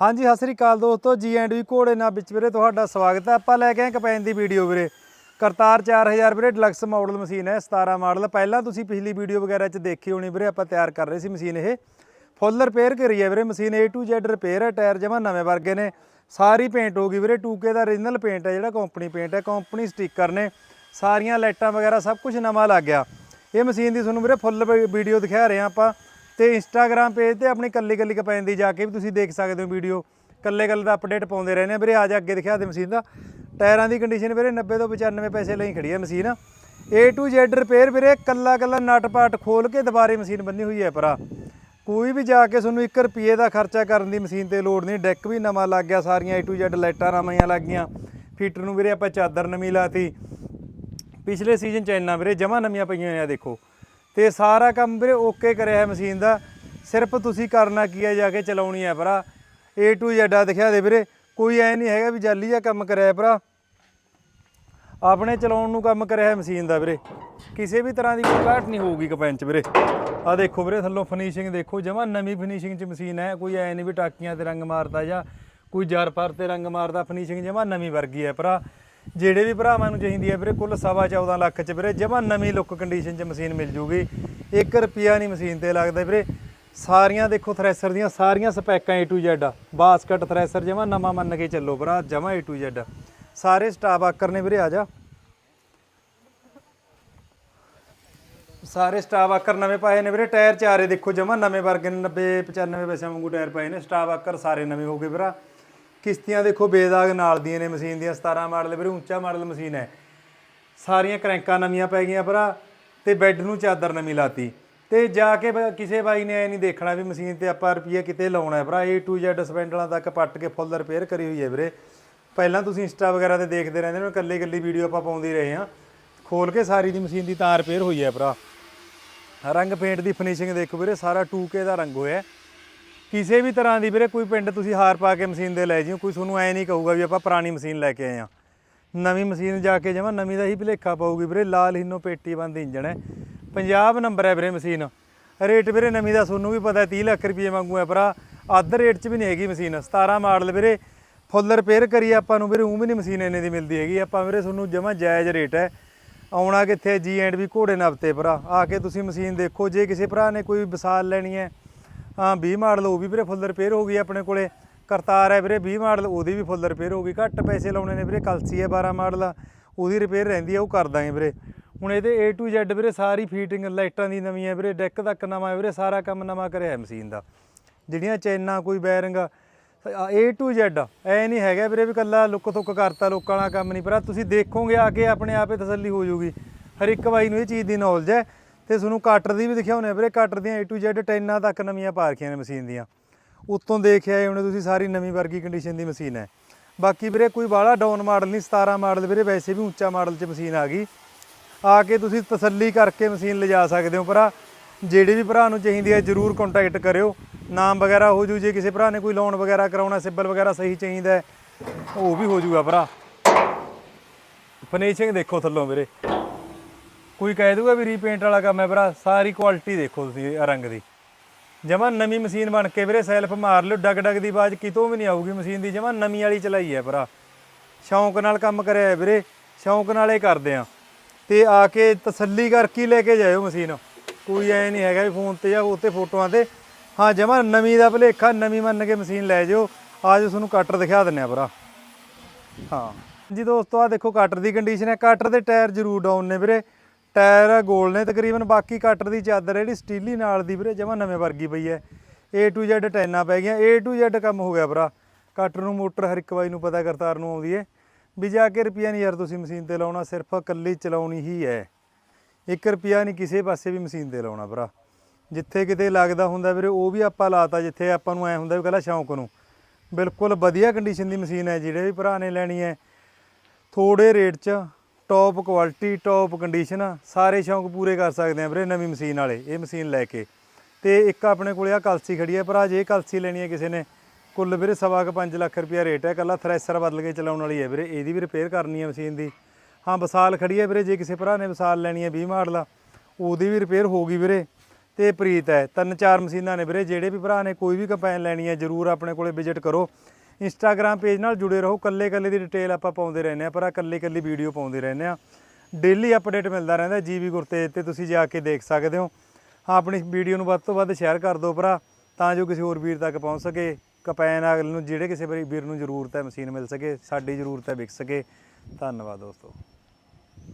ਹਾਂਜੀ, ਸਤਿ ਸ੍ਰੀ ਅਕਾਲ ਦੋਸਤੋ, ਜੀ ਐਂਡ ਵੀ ਘੋੜੇ ਨਾਲ ਵਿੱਚ ਵੀਰੇ ਤੁਹਾਡਾ ਸਵਾਗਤ ਹੈ। ਆਪਾਂ ਲੈ ਕੇ ਆਏ ਕਪੈਨ ਦੀ ਵੀਡੀਓ ਵੀਰੇ। ਕਰਤਾਰ 4000 ਵੀਰੇ ਡਲਕਸ ਮਾਡਲ ਮਸ਼ੀਨ ਹੈ 17 ਮਾਡਲ। ਪਹਿਲਾਂ ਤੁਸੀਂ ਪਿਛਲੀ ਵੀਡੀਓ ਵਗੈਰਾ 'ਚ ਦੇਖੀ ਹੋਣੀ ਵੀਰੇ, ਆਪਾਂ ਤਿਆਰ ਕਰ ਰਹੇ ਸੀ ਮਸ਼ੀਨ ਇਹ। ਫੁੱਲ ਰਿਪੇਅਰ ਕਰੀ ਹੈ ਵੀਰੇ machine, A to Z repair ਹੈ, ਟਾਇਰ ਜਮਾ ਨਵੇਂ ਵਰਗੇ ਨੇ। ਸਾਰੀ ਪੇਂਟ ਹੋ ਗਈ ਵੀਰੇ 2K ਦਾ origignal ਪੇਂਟ ਹੈ, ਜਿਹੜਾ ਕੰਪਨੀ ਪੇਂਟ ਹੈ ਕੰਪਨੀ ਸਟicker ਨੇ। ਸਾਰੀਆਂ ਲਾਈਟਾਂ ਵਗੈਰਾ ਸਭ ਕੁਝ ਨਵਾਂ ਲੱਗ ਗਿਆ। ਇਹ ਮਸ਼ੀਨ ਦੀ ਤੁਹਾਨੂੰ ਵੀਰੇ ਫੁੱਲ ਵੀਡੀਓ ਦਿਖਾ ਰਹੇ ਹਾਂ ਆਪਾਂ। ਤੇ ਇੰਸਟਾਗ੍ਰam ਪੇਜ ਤੇ ਆਪਣੀ ਕੱਲੀ ਕੱਲੀ ਕਪੈਨ ਦੀ ਜਾ ਕੇ ਵੀ ਤੁਸੀਂ ਦੇਖ ਸਕਦੇ ਹੋ ਵੀਡੀਓ। ਕੱਲੇ ਕੱਲੇ ਦਾ ਅਪਡੇਟ ਪਾਉਂਦੇ ਰਹਿੰਦੇ ਆ ਵੀਰੇ, ਆ ਜਾ ਅੱਗੇ ਦਿਖਾ ਦੇ ਮਸ਼ੀਨ ਦਾ। ਟਾਇਰਾਂ ਦੀ ਕੰਡੀਸ਼ਨ ਵੀਰੇ 90 ਤੋਂ 95 ਪੈਸੇ ਲਈ ਖੜੀ ਹੈ machine. A to Z repair ਵੀਰੇ, ਕੱਲਾ ਕੱਲਾ ਨਟ ਪਾਟ ਖੋਲ ਕੇ ਦੁਬਾਰੇ ਮਸ਼ੀਨ ਬੰਨੀ ਹੋਈ ਹੈ ਭਰਾ। ਕੋਈ ਵੀ ਜਾ ਕੇ ਤੁਹਾਨੂੰ 1 ਰੁਪਏ ਦਾ ਖਰਚਾ ਕਰਨ ਦੀ ਮਸ਼ੀਨ ਤੇ ਲੋੜ ਨਹੀਂ। ਡੈਕ ਵੀ ਨਵਾਂ ਲੱਗ ਗਿਆ, ਸਾਰੀਆਂ A to Z ਲਾਈਟਾਂ ਨਵੀਆਂ ਲੱਗ ਗਈਆਂ। ਫੀਟਰ ਨੂੰ ਵੀਰੇ ਆਪਾਂ ਚਾਦਰ ਨਵੀਂ ਲਾਤੀ। ਪਿਛਲੇ ਸੀਜ਼ਨ ਚ ਇੰਨਾ ਵੀਰੇ, ਜਮਾ ਨਵੀਆਂ ਪਈਆਂ ਹੋਈਆਂ ਦੇਖੋ। ਤੇ ਸਾਰਾ ਕੰਮ ਵੀਰੇ ਓਕੇ ਕਰਿਆ ਹੈ ਮਸ਼ੀਨ ਦਾ। ਸਿਰਫ ਤੁਸੀਂ ਕਰਨਾ ਕੀ ਹੈ ਜਾ ਕੇ ਚਲਾਉਣੀ ਹੈ ਭਰਾ। A to Z ਆ ਦਿਖਿਆ ਦੇ ਵੀਰੇ। ਕੋਈ ਐ ਨਹੀਂ ਹੈਗਾ ਵੀ ਜਾਲੀ ਆ ਕੰਮ ਕਰਿਆ ਭਰਾ। ਆਪਣੇ ਚਲਾਉਣ ਨੂੰ ਕੰਮ ਕਰਿਆ ਹੈ ਮਸ਼ੀਨ ਦਾ ਵੀਰੇ। ਕਿਸੇ ਵੀ ਤਰ੍ਹਾਂ ਦੀ ਕੋਈ ਘਾਟ ਨਹੀਂ ਹੋਊਗੀ ਕਪੈਨ ਚ ਵੀਰੇ। ਆ ਦੇਖੋ ਵੀਰੇ, ਥੱਲੋਂ ਫਿਨਿਸ਼ਿੰਗ ਦੇਖੋ, ਜਮਾ ਨਵੀਂ ਫਿਨਿਸ਼ਿੰਗ ਚ ਮਸ਼ੀਨ ਹੈ। ਕੋਈ ਐ ਨਹੀਂ ਵੀ ਟਾਕੀਆਂ ਤੇ ਰੰਗ ਮਾਰਦਾ ਜਾਂ ਕੋਈ ਜਰ ਪਰ ਤੇ ਰੰਗ ਮਾਰਦਾ ਫਿਨਿਸ਼ਿੰਗ ਜਮਾ ਨਵੀਂ ਵਰਗੀ ਹੈ ਭਰਾ। ਜਿਹੜੇ ਵੀ ਭਰਾਵਾਂ ਨੂੰ ਚਾਹੀਦੀ ਹੈ ਵੀਰੇ, ਕੁੱਲ ਸਵਾ 14 ਲੱਖ ਚ ਵੀਰੇ, ਜਮਾ ਨਵੀਂ ਲੁੱਕ ਕੰਡੀਸ਼ਨ ਚ ਮਸ਼ੀਨ ਮਿਲ ਜੂਗੀ। 1 ਰੁਪਿਆ ਨਹੀਂ ਮਸ਼ੀਨ ਤੇ ਲੱਗਦਾ ਵੀਰੇ। ਸਾਰੀਆਂ ਦੇਖੋ ਥ੍ਰੈਸ਼ਰ ਦੀਆਂ, ਸਾਰੀਆਂ ਸਪੈਕਾਂ A to Z basket thresher ਜਮਾ ਨਵਾਂ ਮੰਨ ਕੇ ਚੱਲੋ ਭਰਾ, ਜਮਾ A to Z ਸਾਰੇ ਸਟਾਫ ਆਕਰ ਨੇ ਵੀਰੇ, ਆ ਜਾ। ਸਾਰੇ ਸਟਾਫ ਆਕਰ ਨਵੇਂ ਪਾਏ ਨੇ ਵੀਰੇ ਟਾਇਰ ਚਾਰੇ ਦੇਖੋ ਜਮਾ ਨਵੇਂ ਵਰਗੇ ਨੇ 90 95 ਪੈਸੇ ਵਾਂਗੂ ਟਾਇਰ ਪਏ ਨੇ। ਸਟਾਫ ਆਕਰ ਸਾਰੇ ਨਵੇਂ ਹੋ ਗਏ ਵੀਰਾ ਕਿਸ਼ਤੀਆਂ ਦੇਖੋ ਬੇਦਾਗ ਨਾਲ ਦੀਆਂ ਨੇ ਮਸ਼ੀਨ ਦੀਆਂ 17 ਮਾਡਲ, ਵੀਰੇ ਉੱਚਾ ਮਾਡਲ ਮਸ਼ੀਨ ਹੈ। ਸਾਰੀਆਂ ਕਰੈਂਕਾਂ ਨਵੀਆਂ ਪੈ ਗਈਆਂ ਭਰਾ ਤੇ ਬੈੱਡ ਨੂੰ ਚਾਦਰ ਨਵੀਂ ਲਾਤੀ। ਤੇ ਜਾ ਕੇ ਕਿਸੇ ਬਾਈ ਨੇ ਐ ਨਹੀਂ ਦੇਖਣਾ ਵੀ ਮਸ਼ੀਨ ਤੇ ਆਪਾਂ ਰੁਪਈਆ ਕਿਤੇ ਲਾਉਣਾ ਭਰਾ। A to Z ਸਪੈਂਡਲਾਂ ਤੱਕ ਪੱਟ ਕੇ ਫੁੱਲ ਰਿਪੇਅਰ ਕਰੀ ਹੋਈ ਹੈ ਵੀਰੇ। ਪਹਿਲਾਂ ਤੁਸੀਂ ਇੰਸਟਾ ਵਗੈਰਾ ਤੇ ਦੇਖਦੇ ਰਹਿੰਦੇ ਹੋ ਇਕੱਲੇ ਇਕੱਲੀ ਵੀਡੀਓ ਆਪਾਂ ਪਾਉਂਦੇ ਰਹੇ ਹਾਂ। ਖੋਲ ਕੇ ਸਾਰੀ ਦੀ ਮਸ਼ੀਨ ਦੀ ਤਾਂ ਰਿਪੇਅਰ ਹੋਈ ਹੈ ਭਰਾ। ਰੰਗ ਪੇਂਟ ਦੀ ਫਿਨਿਸ਼ਿੰਗ ਦੇਖੋ ਵੀਰੇ, ਸਾਰਾ 2K ਦਾ ਰੰਗ ਹੋਇਆ। ਕਿਸੇ ਵੀ ਤਰ੍ਹਾਂ ਦੀ ਵੀਰੇ, ਕੋਈ ਪਿੰਡ ਤੁਸੀਂ ਹਾਰ ਪਾ ਕੇ ਮਸ਼ੀਨ ਦੇ ਲੈ ਜਿਓ, ਕੋਈ ਤੁਹਾਨੂੰ ਐ ਨਹੀਂ ਕਹੂਗਾ ਵੀ ਆਪਾਂ ਪੁਰਾਣੀ ਮਸ਼ੀਨ ਲੈ ਕੇ ਆਏ ਆ ਨਵੀਂ ਮਸ਼ੀਨ ਜਾ ਕੇ ਜਮਾ, ਨਵੀਂ ਦਾ ਹੀ ਭਲੇਖਾ ਪਾਊਗੀ ਵੀਰੇ, ਲਾਲ ਹਿੰਨੋ ਪੇਟੀ ਬੰਦ ਇੰਜਣ ਹੈ। ਪੰਜਾਬ ਨੰਬਰ ਹੈ ਵੀਰੇ ਮਸ਼ੀਨ। ਰੇਟ ਵੀਰੇ ਨਵੀਂ ਦਾ ਤੁਹਾਨੂੰ ਵੀ ਪਤਾ 30 ਲੱਖ ਰੁਪਏ ਵਾਂਗੂ ਹੈ ਭਰਾ। ਅੱਧ ਰੇਟ 'ਚ ਵੀ ਨਹੀਂ ਹੈਗੀ ਮਸ਼ੀਨ। 17 ਮਾਡਲ ਵੀਰੇ ਫੁੱਲ ਰਿਪੇਅਰ ਕਰੀ ਆਪਾਂ ਨੂੰ ਵੀਰੇ ਉਹ ਵੀ ਨਹੀਂ ਮਸ਼ੀਨ ਇੰਨੇ ਦੀ ਮਿਲਦੀ ਹੈਗੀ। ਆਪਾਂ ਵੀਰੇ ਤੁਹਾਨੂੰ ਜਮਾ ਜਾਇਜ਼ ਰੇਟ ਹੈ। ਆਉਣਾ ਕਿੱਥੇ ਜੀ ਐਂਡ ਵੀ ਘੋੜੇ ਨਵਤੇ ਭਰਾ। ਆ ਕੇ ਤੁਸੀਂ ਮਸ਼ੀਨ ਦੇਖੋ, ਜੇ ਕਿਸੇ ਭਰਾ ਨੇ ਕੋਈ ਵਿਸਾਲ ਲੈਣੀ ਹੈ 20 ਮਾਡਲ ਉਹ ਵੀ ਵੀਰੇ ਫੁੱਲ ਰਿਪੇਅਰ ਹੋ ਗਈ ਆਪਣੇ ਕੋਲੇ। ਕਰਤਾਰ ਹੈ ਵੀਰੇ 20 ਮਾਡਲ ਉਹਦੀ ਵੀ ਫੁੱਲ ਰਿਪੇਅਰ ਹੋ ਗਈ। ਘੱਟ ਪੈਸੇ ਲਾਉਣੇ ਨੇ ਵੀਰੇ ਕਲਸੀ ਹੈ 12 ਮਾਡਲ ਆ, ਉਹਦੀ ਰਿਪੇਅਰ ਰਹਿੰਦੀ ਹੈ ਉਹ ਕਰ ਦਾਂਗੇ ਵੀਰੇ। ਹੁਣ ਇਹਦੇ A to Z ਵੀਰੇ ਸਾਰੀ ਫੀਟਿੰਗ ਲਾਈਟਾਂ ਦੀ ਨਵੀਂ ਹੈ ਵੀਰੇ ਡੈਕ ਤੱਕ ਨਵਾਂ ਹੈ ਵੀਰੇ ਸਾਰਾ ਕੰਮ ਨਵਾਂ ਕਰਿਆ ਹੈ ਮਸ਼ੀਨ ਦਾ। ਜਿਹੜੀਆਂ ਚੈਨਾਂ ਕੋਈ ਬੈਰਿੰਗ A to Z ਐ ਨਹੀਂ ਹੈਗਾ ਵੀਰੇ ਵੀ ਕੱਲਾ ਲੁੱਕ ਤੁੱਕ ਕਰਤਾ ਲੋਕਾਂ ਵਾਲਾ ਕੰਮ ਨਹੀਂ ਪਰ ਤੁਸੀਂ ਦੇਖੋਗੇ ਆ ਕੇ ਆਪਣੇ ਆਪੇ ਤਸੱਲੀ ਹੋ ਜਾਊਗੀ। ਹਰ ਇੱਕ ਬਾਈ ਨੂੰ ਇਹ ਚੀਜ਼ ਦੀ ਨੌਲੇਜ ਹੈ ਤੇ ਤੁਹਾਨੂੰ ਕਾਟਰ ਦੀ ਵੀ ਦਿਖਾਉਣੇ ਆ ਵੀਰੇ ਕਾਟਰ ਦੀਆਂ A to Z ਟੈਨਾਂ ਤੱਕ ਨਵੀਆਂ ਪਾ ਰੱਖੀਆਂ ਨੇ ਮਸ਼ੀਨ ਦੀਆਂ। ਉੱਤੋਂ ਦੇਖਿਆ ਆਏ ਹੁਣੇ ਤੁਸੀਂ ਸਾਰੀ ਨਵੀਂ ਵਰਗੀ ਕੰਡੀਸ਼ਨ ਦੀ ਮਸ਼ੀਨ ਹੈ। ਬਾਕੀ ਵੀਰੇ ਕੋਈ ਬਾਹਲਾ ਡਾਊਨ ਮਾਡਲ ਨਹੀਂ 17 ਮਾਡਲ ਵੀਰੇ ਵੈਸੇ ਵੀ ਉੱਚਾ ਮਾਡਲ 'ਚ ਮਸ਼ੀਨ ਆ ਗਈ। ਆ ਕੇ ਤੁਸੀਂ ਤਸੱਲੀ ਕਰਕੇ ਮਸ਼ੀਨ ਲਿਜਾ ਸਕਦੇ ਹੋ ਭਰਾ। ਜਿਹੜੇ ਵੀ ਭਰਾ ਨੂੰ ਚਾਹੀਦੀ ਹੈ ਜਰੂਰ ਕੰਟੈਕਟ ਕਰਿਓ। ਨਾਮ ਵਗੈਰਾ ਹੋ ਜੂ ਜੇ ਕਿਸੇ ਭਰਾ ਨੇ ਕੋਈ ਲੋਨ ਵਗੈਰਾ ਕਰਾਉਣਾ ਸਿਬਲ ਵਗੈਰਾ ਸਹੀ ਚਾਹੀਦਾ ਹੈ, ਉਹ ਵੀ ਹੋ ਜੂਗਾ ਭਰਾ। ਫਿਨਿਸ਼ਿੰਗ ਦੇਖੋ ਥੱਲੋਂ ਵੀਰੇ। ਕੋਈ ਕਹਿ ਦੂਗਾ ਵੀ ਰੀਪੇਂਟ ਵਾਲਾ ਕੰਮ ਹੈ ਭਰਾ, ਸਾਰੀ ਕੁਆਲਿਟੀ ਦੇਖੋ ਤੁਸੀਂ ਇਹ ਰੰਗ ਦੀ। ਜਮਾ ਨਵੀਂ ਮਸ਼ੀਨ ਬਣ ਕੇ ਵੀਰੇ ਸੈਲਫ ਮਾਰ ਲਿਓ ਡਗ ਡਗ ਦੀ ਆਵਾਜ਼ ਕਿਤੋਂ ਵੀ ਨਹੀਂ ਆਊਗੀ ਮਸ਼ੀਨ ਦੀ, ਜਮਾ ਨਵੀਂ ਵਾਲੀ ਚਲਾਈ ਹੈ ਭਰਾ। ਸ਼ੌਂਕ ਨਾਲ ਕੰਮ ਕਰਿਆ ਵੀਰੇ, ਸ਼ੌਂਕ ਨਾਲ ਹੀ ਕਰਦੇ ਆ ਤੇ ਆ ਕੇ ਤਸੱਲੀ ਕਰਕੇ ਲੈ ਕੇ ਜਾਇਓ ਮਸ਼ੀਨ। ਕੋਈ ਐ ਨਹੀਂ ਹੈਗਾ ਵੀ ਫੋਨ ਤੇ ਜਾਂ ਉੱਤੇ ਫੋਟੋਆਂ ਤੇ। ਹਾਂ, ਜਮਾ ਨਵੀਂ ਦਾ ਭਲੇਖਾ, ਨਵੀਂ ਮੰਨ ਕੇ ਮਸ਼ੀਨ ਲੈ ਜਾਓ ਆਜ ਤੁਹਾਨੂੰ ਕਟਰ ਦਿਖਾ ਦਿੰਨੇ ਆ ਭਰਾ। ਹਾਂ। ਜੀ ਦੋਸਤੋ ਆ ਦੇਖੋ ਕਟਰ ਦੀ ਕੰਡੀਸ਼ਨ ਹੈ। ਕਟਰ ਦੇ ਟਾਇਰ ਜ਼ਰੂਰ ਡਾਊਨ ਨੇ ਵੀਰੇ। ਟਾਇਰ ਗੋਲ ਨੇ ਤਕਰੀਬਨ, ਬਾਕੀ ਕਟਰ ਦੀ ਚਾਦਰ ਜਿਹੜੀ ਸਟੀਲੀ ਨਾਲ ਦੀ ਵੀਰੇ, ਜਮਾ ਨਵੇਂ ਵਰਗੀ ਪਈ ਹੈ A to Z ਟੈਨਾਂ ਪੈ ਗਈਆਂ। A to Z ਕੰਮ ਹੋ ਗਿਆ ਭਰਾ। ਕਟਰ ਨੂੰ ਮੋਟਰ ਹਰ ਇੱਕ ਵਾਰੀ ਨੂੰ ਪਤਾ ਕਰਤਾਰ ਨੂੰ ਆਉਂਦੀ ਹੈ ਵੀ ਜਾ ਕੇ ਰੁਪਿਆ ਨਹੀਂ ਯਾਰ ਤੁਸੀਂ ਮਸ਼ੀਨ ਤੇ ਲਾਉਣਾ, ਸਿਰਫ ਇਕੱਲੀ ਚਲਾਉਣੀ ਹੀ ਹੈ 1 ਰੁਪਿਆ ਨਹੀਂ ਕਿਸੇ ਪਾਸੇ ਵੀ ਮਸ਼ੀਨ ਤੇ ਲਾਉਣਾ ਭਰਾ। ਜਿੱਥੇ ਕਿਤੇ ਲੱਗਦਾ ਹੁੰਦਾ ਵੀਰੇ, ਉਹ ਵੀ ਆਪਾਂ ਲਾਤਾ, ਜਿੱਥੇ ਆਪਾਂ ਨੂੰ ਐ ਹੁੰਦਾ ਵੀ ਪਹਿਲਾਂ ਸ਼ੌਂਕ ਨੂੰ। ਬਿਲਕੁਲ ਵਧੀਆ ਕੰਡੀਸ਼ਨ ਦੀ ਮਸ਼ੀਨ ਹੈ ਜਿਹੜੇ ਵੀ ਭਰਾ ਨੇ ਲੈਣੀ ਹੈ ਥੋੜੇ ਰੇਟ 'ਚ ਟੌਪ ਕੁਆਲਿਟੀ ਟੌਪ ਕੰਡੀਸ਼ਨ ਸਾਰੇ ਸ਼ੌਂਕ ਪੂਰੇ ਕਰ ਸਕਦੇ ਆ ਵੀਰੇ ਨਵੀਂ ਮਸ਼ੀਨ ਵਾਲੇ, ਇਹ ਮਸ਼ੀਨ ਲੈ ਕੇ। ਤੇ ਇੱਕ ਆਪਣੇ ਕੋਲੇ ਆ ਕਲਸੀ ਖੜੀ ਹੈ ਭਰਾ, ਜੇ ਇਹ ਕਲਸੀ ਲੈਣੀ ਹੈ ਕਿਸੇ ਨੇ, ਕੁੱਲ ਵੀਰੇ ਸਵਾ ਕੁ 5 ਲੱਖ ਰੁਪਿਆ ਰੇਟ ਹੈ ਕੱਲਾ ਥ੍ਰੈਸ਼ਰ ਬਦਲ ਕੇ ਚਲਾਉਣ ਵਾਲੀ ਹੈ ਵੀਰੇ, ਇਹਦੀ ਵੀ ਰਿਪੇਅਰ ਕਰਨੀ ਹੈ ਮਸ਼ੀਨ ਦੀ। ਹਾਂ, ਵਿਸਾਲ ਖੜੀ ਹੈ ਵੀਰੇ, ਜੇ ਕਿਸੇ ਭਰਾ ਨੇ ਵਿਸਾਲ ਲੈਣੀ ਹੈ 20 ਮਾਡਲ ਉਹਦੀ ਵੀ ਰਿਪੇਅਰ ਹੋਊਗੀ ਵੀਰੇ। ਤੇ ਪ੍ਰੀਤ ਹੈ, ਤਿੰਨ ਚਾਰ ਮਸ਼ੀਨਾਂ ਨੇ ਵੀਰੇ, ਜਿਹੜੇ ਵੀ ਭਰਾ ਨੇ ਕੋਈ ਵੀ ਕੰਪੈਨ ਲੈਣੀ ਹੈ ਜਰੂਰ ਆਪਣੇ ਕੋਲੇ ਵਿਜ਼ਿਟ ਕਰੋ। ਇੰਸਟਾਗ੍ਰam ਪੇਜ ਨਾਲ ਜੁੜੇ ਰਹੋ। ਕੱਲੇ ਕੱਲੇ ਦੀ ਡਿਟੇਲ ਆਪਾਂ ਪਾਉਂਦੇ ਰਹਿੰਦੇ ਆ ਪਰ ਆ ਕੱਲੇ ਕੱਲੀ ਵੀਡੀਓ ਪਾਉਂਦੇ ਰਹਿੰਦੇ ਆ ਡੇਲੀ ਅਪਡੇਟ ਮਿਲਦਾ ਰਹਿੰਦਾ ਜੀਵੀ ਗੁਰਤੇਜ ਤੇ, ਤੁਸੀਂ ਜਾ ਕੇ ਦੇਖ ਸਕਦੇ ਹੋ। ਆਪਣੀ ਵੀਡੀਓ ਨੂੰ ਵੱਧ ਤੋਂ ਵੱਧ ਸ਼ੇਅਰ ਕਰ ਦਿਓ ਭਰਾ, ਤਾਂ ਜੋ ਕਿਸੇ ਹੋਰ ਵੀਰ ਤੱਕ ਪਹੁੰਚ ਸਕੇ। ਕਪੈਨ ਅਗਲੇ ਨੂੰ, ਜਿਹੜੇ ਕਿਸੇ ਵੀਰ ਨੂੰ ਜ਼ਰੂਰਤ ਹੈ, ਮਸ਼ੀਨ ਮਿਲ ਸਕੇ, ਸਾਡੀ ਜ਼ਰੂਰਤ ਹੈ ਵਿਕ ਸਕੇ। ਧੰਨਵਾਦ ਦੋਸਤੋ।